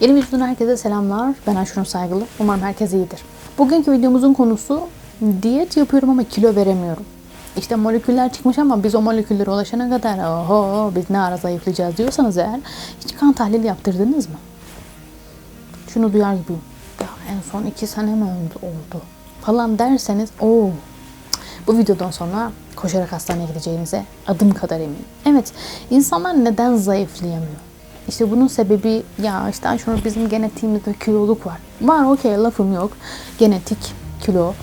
Yeni videodan herkese selamlar. Ben Ayşenur Saygılı. Umarım herkes iyidir. Bugünkü videomuzun konusu diyet yapıyorum ama kilo veremiyorum. İşte moleküller çıkmış ama biz o moleküllere ulaşana kadar oho biz ne ara zayıflayacağız diyorsanız eğer hiç kan tahlili yaptırdınız mı? Şunu duyar gibiyim. Ya en son iki sene mi oldu, oldu falan derseniz o bu videodan sonra koşarak hastaneye gideceğinize adım kadar eminim. Evet, insanlar neden zayıflayamıyor? İşte bunun sebebi ya işte Ayşenur bizim genetiğimizde kiloluk var. Var okey lafım yok. Genetik, kilo.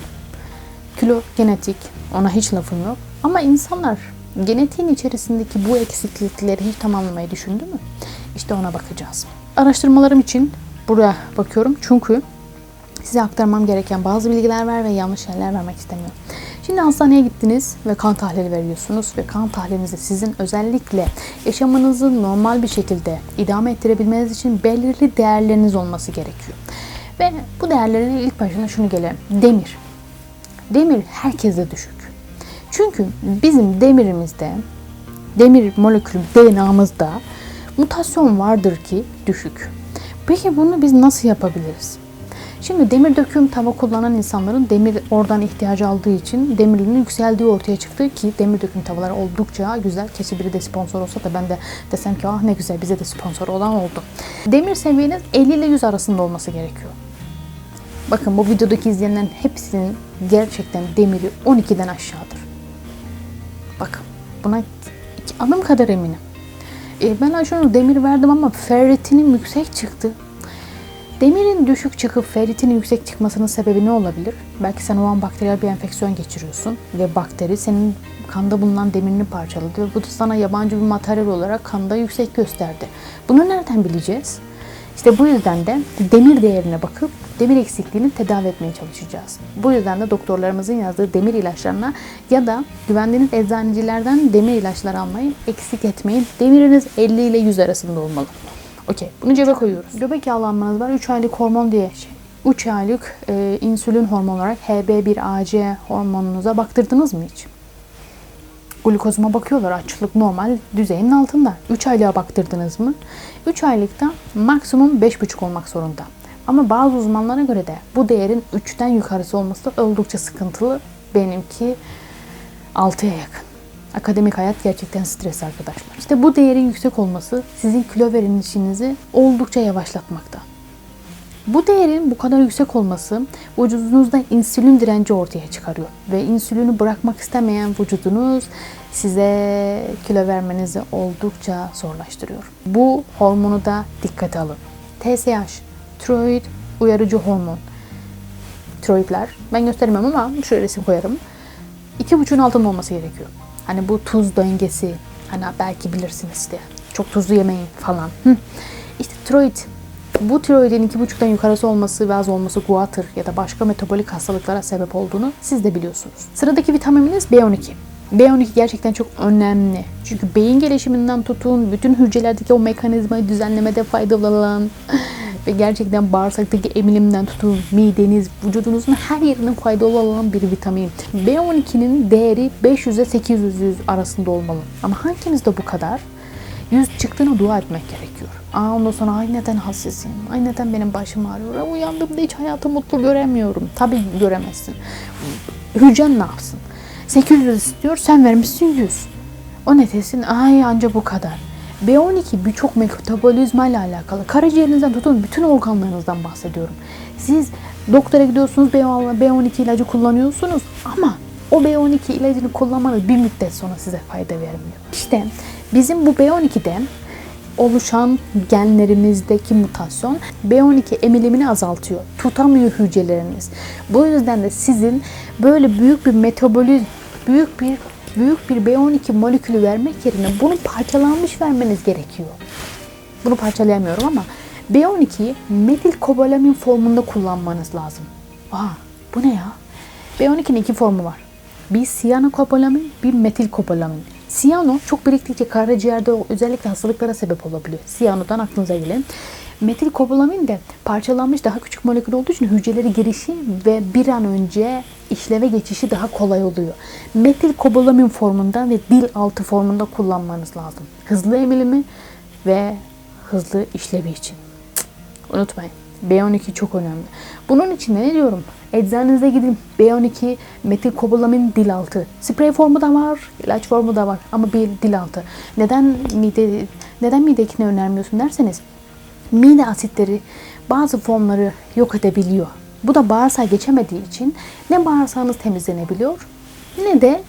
Kilo genetik. Ona hiç lafım yok. Ama insanlar genetiğin içerisindeki bu eksiklikleri hiç tamamlamayı düşündü mü? İşte ona bakacağız. Araştırmalarım için buraya bakıyorum. Çünkü size aktarmam gereken bazı bilgiler var ve yanlış şeyler vermek istemiyorum. Şimdi hastaneye gittiniz ve kan tahlili veriyorsunuz ve kan tahlilinizde sizin özellikle yaşamınızı normal bir şekilde idame ettirebilmeniz için belirli değerleriniz olması gerekiyor. Ve bu değerlerin ilk başına şunu gelelim. Demir. Demir herkeste düşük. Çünkü bizim demirimizde, demir molekülü DNA'mızda mutasyon vardır ki düşük. Peki bunu biz nasıl yapabiliriz? Şimdi demir döküm tava kullanan insanların demir oradan ihtiyacı aldığı için demirinin yükseldiği ortaya çıktı ki demir döküm tavalar oldukça güzel. Keşke biri de sponsor olsa da ben de desem ki ah ne güzel bize de sponsor olan oldu. Demir seviyeniz 50 ile 100 arasında olması gerekiyor. Bakın bu videodaki izleyenlerin hepsinin gerçekten demiri 12'den aşağıdır. Bakın buna adım kadar eminim. E, ben Ayşenur demir verdim ama ferritinim yüksek çıktı. Demirin düşük çıkıp ferritinin yüksek çıkmasının sebebi ne olabilir? Belki sen o an bakteriyel bir enfeksiyon geçiriyorsun ve bakteri senin kanda bulunan demirini parçaladı ve bu da sana yabancı bir materyal olarak kanda yüksek gösterdi. Bunu nereden bileceğiz? İşte bu yüzden de demir değerine bakıp demir eksikliğini tedavi etmeye çalışacağız. Bu yüzden de doktorlarımızın yazdığı demir ilaçlarına ya da güvendiğiniz eczanecilerden demir ilaçları almayı eksik etmeyin. Demiriniz 50 ile 100 arasında olmalı. Okey. Bunu cebe koyuyoruz. Göbek yağlanmanız var. 3 aylık hormon diye şey. 3 aylık e, insülin hormonu olarak HB1AC hormonunuza baktırdınız mı hiç? Glukozuma bakıyorlar. Açlık normal düzeyinin altında. 3 aylığa baktırdınız mı? 3 aylıkta maksimum 5,5 olmak zorunda. Ama bazı uzmanlara göre de bu değerin 3'ten yukarısı olması da oldukça sıkıntılı. Benimki 6'ya yakın. Akademik hayat gerçekten stres arkadaşlar. İşte bu değerin yüksek olması sizin kilo verilişinizi oldukça yavaşlatmakta. Bu değerin bu kadar yüksek olması vücudunuzda insülin direnci ortaya çıkarıyor. Ve insülini bırakmak istemeyen vücudunuz size kilo vermenizi oldukça zorlaştırıyor. Bu hormonu da dikkate alın. TSH, tiroid uyarıcı hormon. Tiroidler, ben göstermem ama şöyle resim koyarım. 2,5'un altında olması gerekiyor. Hani bu tuz dengesi, hani belki bilirsiniz diye. Çok tuzlu yemeyin falan. Hı. İşte tiroid bu tiroidin 2,5'tan yukarısı olması ve az olması guatr ya da başka metabolik hastalıklara sebep olduğunu siz de biliyorsunuz. Sıradaki vitaminimiz B12. B12 gerçekten çok önemli. Çünkü beyin gelişiminden tutun, bütün hücrelerdeki o mekanizmayı düzenlemede faydalı olan ve gerçekten bağırsaktaki emilimden tutun, mideniz, vücudunuzun her yerinin faydalı olan bir vitamin. B12'nin değeri 500'e 800 arasında olmalı. Ama hangimizde bu kadar? 100 çıktığına dua etmek gerekiyor. Aa ondan sonra ay neden hassasım, ay neden benim başım ağrıyor, uyandığımda hiç hayatı mutlu göremiyorum. Tabii göremezsin. Hücren ne yapsın? 800 istiyor, sen vermişsin 100. O netesin, ay anca bu kadar. B12 birçok metabolizma ile alakalı. Karaciğerinizden tutun bütün organlarınızdan bahsediyorum. Siz doktora gidiyorsunuz B12 ilacı kullanıyorsunuz ama o B12 ilacını kullanmanız bir müddet sonra size fayda vermiyor. İşte bizim bu B12'de oluşan genlerimizdeki mutasyon B12 emilimini azaltıyor. Tutamıyor hücreleriniz. Bu yüzden de sizin böyle büyük bir metabolizm, büyük bir büyük bir B12 molekülü vermek yerine bunu parçalanmış vermeniz gerekiyor. Bunu parçalayamıyorum ama B12'yi metil kobalamin formunda kullanmanız lazım. Aa, bu ne ya? B12'nin iki formu var. Bir siyanokobalamin, bir metil kobalamin. Siyano çok biriktikçe karaciğerde özellikle hastalıklara sebep olabiliyor. Siyanodan aklınıza gelin. Metil kobalamin de parçalanmış daha küçük molekül olduğu için hücreleri girişi ve bir an önce işleve geçişi daha kolay oluyor. Metil kobalamin formunda ve dil altı formunda kullanmanız lazım. Hızlı emilimi ve hızlı işlevi için. Unutmayın. B12 çok önemli. Bunun için ne diyorum? Eczanenize gidin. B12 metilkobalamin dil altı. Sprey formu da var, ilaç formu da var ama bir dil altı. Neden mide neden midekine önermiyorsun derseniz mide asitleri bazı formları yok edebiliyor. Bu da bağırsağa geçemediği için ne bağırsağınız temizlenebiliyor ne de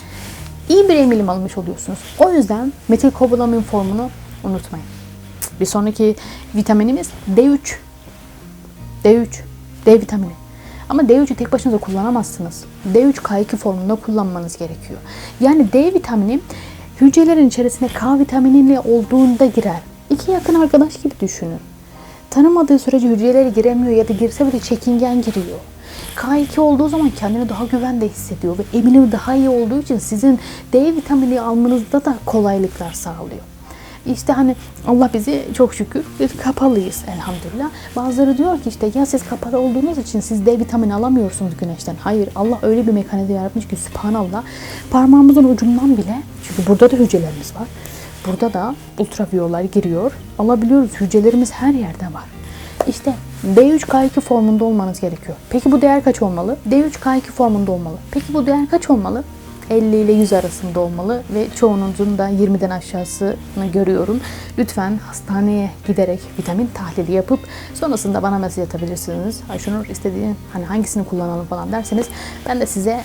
iyi bir emilim almış oluyorsunuz. O yüzden metilkobalamin formunu unutmayın. Bir sonraki vitaminimiz D3. D3. D vitamini. Ama D3'ü tek başınıza kullanamazsınız. D3 K2 formunda kullanmanız gerekiyor. Yani D vitamini hücrelerin içerisine K vitaminiyle olduğunda girer. İki yakın arkadaş gibi düşünün. Tanımadığı sürece hücrelere giremiyor ya da girse bile çekingen giriyor. K2 olduğu zaman kendini daha güvende hissediyor ve emilimi daha iyi olduğu için sizin D vitamini almanızda da kolaylıklar sağlıyor. İşte hani Allah bizi çok şükür kapalıyız elhamdülillah. Bazıları diyor ki işte ya siz kapalı olduğunuz için siz D vitamini alamıyorsunuz güneşten. Hayır Allah öyle bir mekanizma yaratmış ki subhanallah parmağımızın ucundan bile çünkü burada da hücrelerimiz var. Burada da ultraviyolar giriyor. Alabiliyoruz. Hücrelerimiz her yerde var. İşte D3K2 formunda olmanız gerekiyor. Peki bu değer kaç olmalı? D3K2 formunda olmalı. Peki bu değer kaç olmalı? 50 ile 100 arasında olmalı ve çoğunuzun da 20'den aşağısını görüyorum. Lütfen hastaneye giderek vitamin tahlili yapıp sonrasında bana mesaj atabilirsiniz. Ayşenur istediğin hani hangisini kullanalım falan derseniz ben de size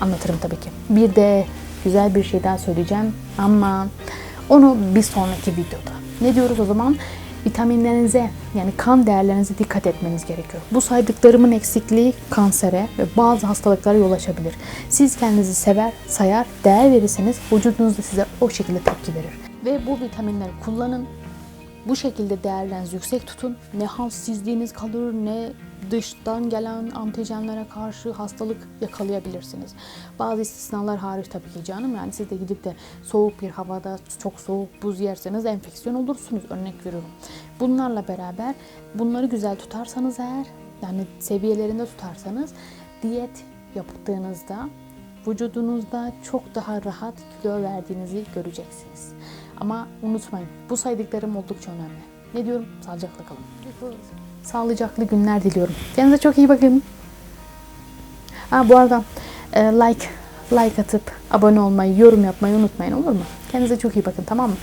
anlatırım tabii ki. Bir de güzel bir şey daha söyleyeceğim ama onu bir sonraki videoda. Ne diyoruz o zaman? Vitaminlerinize yani kan değerlerinize dikkat etmeniz gerekiyor. Bu saydıklarımın eksikliği kansere ve bazı hastalıklara yol açabilir. Siz kendinizi sever, sayar, değer verirseniz vücudunuz da size o şekilde tepki verir. Ve bu vitaminleri kullanın. Bu şekilde değerlerinizi yüksek tutun. Ne halsizliğiniz kalır ne dıştan gelen antijenlere karşı hastalık yakalayabilirsiniz. Bazı istisnalar hariç tabii ki canım. Yani siz de gidip de soğuk bir havada çok soğuk buz yerseniz enfeksiyon olursunuz. Örnek veriyorum. Bunlarla beraber bunları güzel tutarsanız eğer yani seviyelerinde tutarsanız diyet yaptığınızda vücudunuzda çok daha rahat kilo verdiğinizi göreceksiniz. Ama unutmayın bu saydıklarım oldukça önemli. Ne diyorum? Sağlıcakla kalın. Sağlıcaklı günler diliyorum. Kendinize çok iyi bakın. Ha, bu arada e, like like atıp abone olmayı, yorum yapmayı unutmayın olur mu? Kendinize çok iyi bakın tamam mı?